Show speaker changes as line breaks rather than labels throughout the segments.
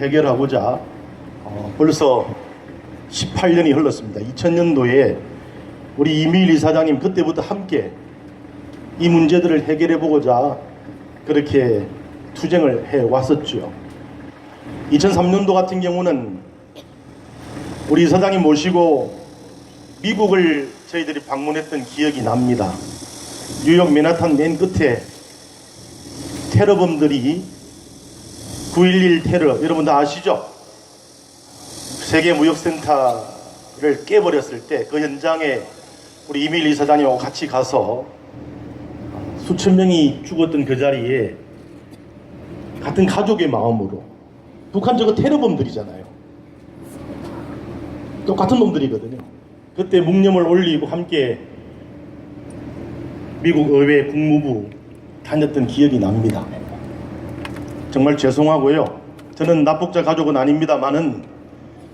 해결하고자 어, 벌써 18년이 흘렀습니다. 2000년도에 우리 이미일 이사장님 그때부터 함께 이 문제들을 해결해 보고자 그렇게 투쟁을 해 왔었죠. 2003년도 같은 경우는 우리 이사장님 모시고 미국을 저희들이 방문했던 기억이 납니다. 뉴욕 맨하탄 맨 끝에 테러범들이 9.11 테러 여러분 다 아시죠? 세계 무역센터를 깨버렸을 때 그 현장에 우리 이밀 이사장님하고 같이 가서 수천 명이 죽었던 그 자리에 같은 가족의 마음으로 북한 저거 테러범들이잖아요. 똑같은 놈들이거든요. 그때 묵념을 올리고 함께 미국 의회 국무부 다녔던 기억이 납니다. 정말 죄송하고요. 저는 납북자 가족은 아닙니다만은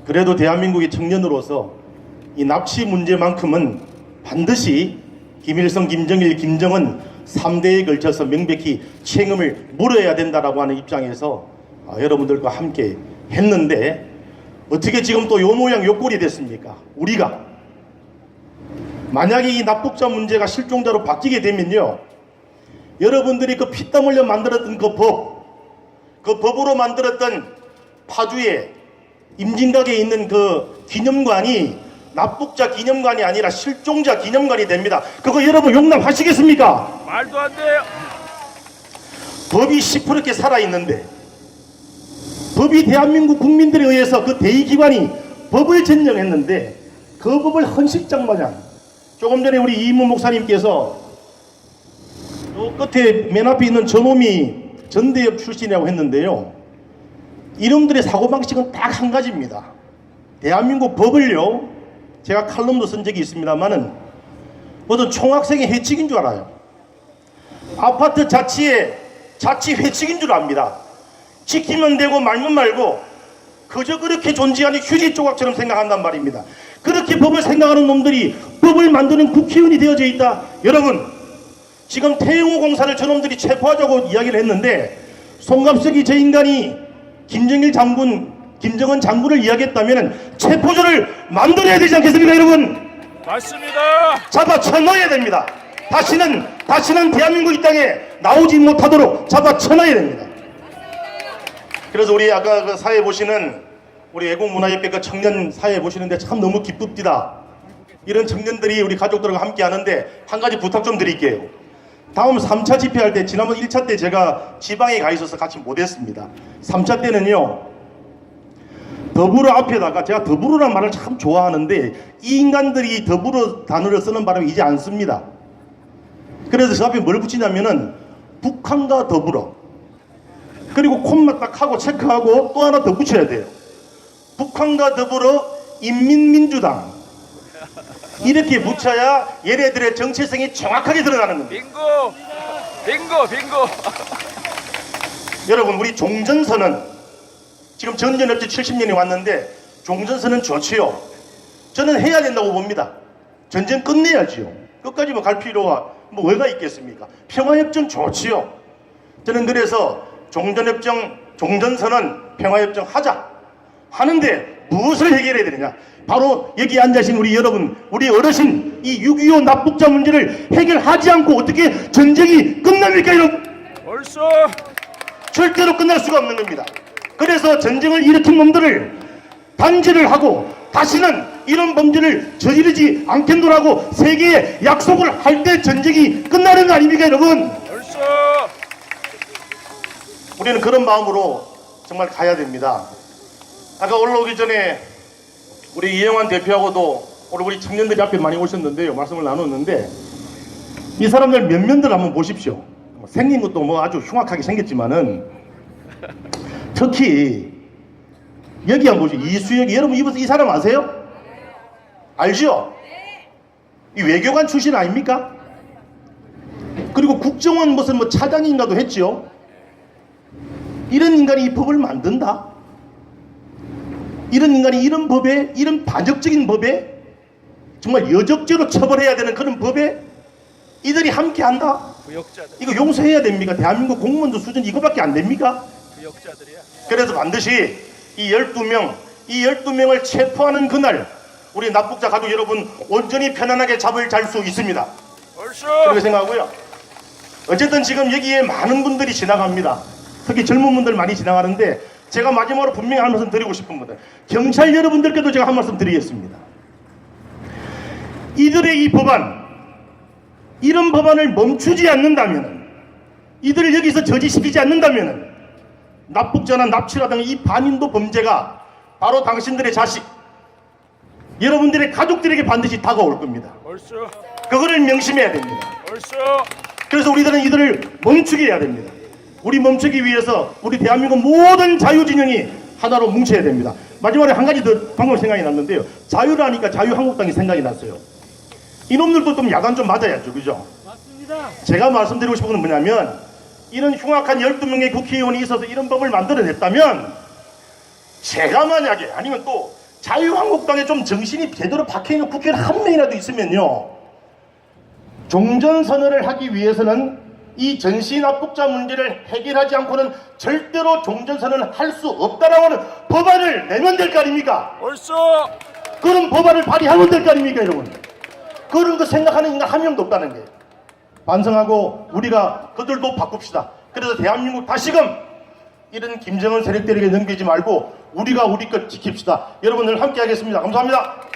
그래도 대한민국의 청년으로서 이 납치 문제만큼은 반드시 김일성, 김정일, 김정은 3대에 걸쳐서 명백히 책임을 물어야 된다라고 하는 입장에서 아, 여러분들과 함께 했는데 어떻게 지금 또 요 모양 요 꼴이 됐습니까? 우리가 만약에 이 납북자 문제가 실종자로 바뀌게 되면요. 여러분들이 그 피땀 흘려 만들었던 그 법, 그 법으로 만들었던 파주에 임진각에 있는 그 기념관이 납북자 기념관이 아니라 실종자 기념관이 됩니다. 그거 여러분 용납하시겠습니까?
말도 안 돼요.
법이 시퍼렇게 살아있는데 법이 대한민국 국민들에 의해서 그 대의기관이 법을 제정했는데 그 법을 헌식장 마냥 조금 전에 우리 이문 목사님께서 요 끝에 맨 앞에 있는 저놈이 전대협 출신이라고 했는데요 이놈들의 사고방식은 딱 한 가지입니다 대한민국 법을요 제가 칼럼도 쓴 적이 있습니다만은 모든 총학생의 해칙인 줄 알아요 아파트 자치의 자치 회칙인 줄 압니다. 지키면 되고 말면 말고 그저 그렇게 존재하는 휴지 조각처럼 생각한단 말입니다. 그렇게 법을 생각하는 놈들이 법을 만드는 국회의원이 되어져 있다. 여러분 지금 태영호 공사를 저놈들이 체포하자고 이야기를 했는데 송갑석이 저 인간이 김정일 장군 김정은 장군을 이야기했다면 체포조를 만들어야 되지 않겠습니까 여러분?
맞습니다.
잡아 쳐넣어야 됩니다. 다시는 다시는 대한민국 이 땅에 나오지 못하도록 잡아 쳐넣어야 됩니다. 그래서 우리 아까 그 사회 보시는 우리 애국문화협회 그 청년 사회 보시는데 참 너무 기쁩니다. 이런 청년들이 우리 가족들과 함께 하는데 한 가지 부탁 좀 드릴게요. 다음 3차 집회할 때 지난번 1차 때 제가 지방에 가 있어서 같이 못했습니다. 3차 때는요. 더불어 앞에다가 제가 더불어란 말을 참 좋아하는데 이 인간들이 더불어 단어를 쓰는 바람에 이제 안 씁니다. 그래서 저 앞에 뭘 붙이냐면은 북한과 더불어 그리고 콤마 딱 하고 체크하고 또 하나 더 붙여야 돼요. 북한과 더불어 인민민주당 이렇게 붙여야 얘네들의 정체성이 정확하게 들어가는 겁니다.
빙고. 빙고 빙고.
여러분 우리 종전선은 지금 전전협지 70년이 왔는데 종전선은 좋지요. 저는 해야 된다고 봅니다. 전쟁 끝내야지요. 끝까지 뭐 갈 필요가 뭐 왜가 있겠습니까? 평화협정 좋지요. 저는 그래서 종전협정 종전선은 평화협정 하자 하는데 무엇을 해결해야 되느냐? 바로 여기 앉아신 우리 여러분, 우리 어르신 이 6.25 납북자 문제를 해결하지 않고 어떻게 전쟁이 끝납니까, 여러분?
벌써
절대로 끝날 수가 없는 겁니다. 그래서 전쟁을 일으킨 놈들을 단죄를 하고 다시는 이런 범죄를 저지르지 않겠노라고 세계에 약속을 할 때 전쟁이 끝나는 거 아닙니까 여러분?
벌써
우리는 그런 마음으로 정말 가야 됩니다. 아까 올라오기 전에 우리 이영환 대표하고도 오늘 우리 청년들이 앞에 많이 오셨는데요. 말씀을 나눴는데 이 사람들 면면들 한번 보십시오. 생긴 것도 뭐 아주 흉악하게 생겼지만은 특히 여기 한번 보시죠. 이수혁이 여러분 이분 이 사람 아세요? 알죠? 이 외교관 출신 아닙니까? 그리고 국정원 무슨 뭐 차장인가도 했죠. 이런 인간이 이 법을 만든다? 이런 인간이 이런 법에, 이런 반역적인 법에, 정말 여적죄로 처벌해야 되는 그런 법에 이들이 함께 한다?
부역자들.
이거 용서해야 됩니까? 대한민국 공무원도 수준 이거밖에 안 됩니까?
부역자들이야.
그래서 반드시 이 12명, 이 12명을 체포하는 그날 우리 납북자 가족 여러분 온전히 편안하게 잡을 잘 수 있습니다.
벌써
그렇게 생각하고요. 어쨌든 지금 여기에 많은 분들이 지나갑니다. 특히 젊은 분들 많이 지나가는데 제가 마지막으로 분명히 한 말씀 드리고 싶은 분들 경찰 여러분들께도 제가 한 말씀 드리겠습니다. 이들의 이 법안 이런 법안을 멈추지 않는다면 이들을 여기서 저지시키지 않는다면 납북자나 납치라든가 이 반인도 범죄가 바로 당신들의 자식 여러분들의 가족들에게 반드시 다가올 겁니다. 그거를 명심해야 됩니다. 그래서 우리들은 이들을 멈추게 해야 됩니다. 우리 멈추기 위해서 우리 대한민국 모든 자유진영이 하나로 뭉쳐야 됩니다. 마지막에 한 가지 더 방금 생각이 났는데요. 자유라니까 자유한국당이 생각이 났어요. 이놈들도 좀 야단 좀 맞아야죠. 그죠?
맞습니다.
제가 말씀드리고 싶은 건 뭐냐면 이런 흉악한 12명의 국회의원이 있어서 이런 법을 만들어냈다면 제가 만약에 아니면 또 자유한국당에 좀 정신이 제대로 박혀있는 국회의원 한 명이라도 있으면요 종전선언을 하기 위해서는 이 전시납북자 문제를 해결하지 않고는 절대로 종전선언을 할 수 없다라고 하는 법안을 내면 될 거 아닙니까?
벌써!
그런 법안을 발의하면 될 거 아닙니까 여러분? 그런 거 생각하는 인간 한 명도 없다는 거예요 반성하고 우리가 그들도 바꿉시다. 그래서 대한민국 다시금 이런 김정은 세력들에게 넘기지 말고 우리가 우리 것 지킵시다. 여러분들 함께 하겠습니다. 감사합니다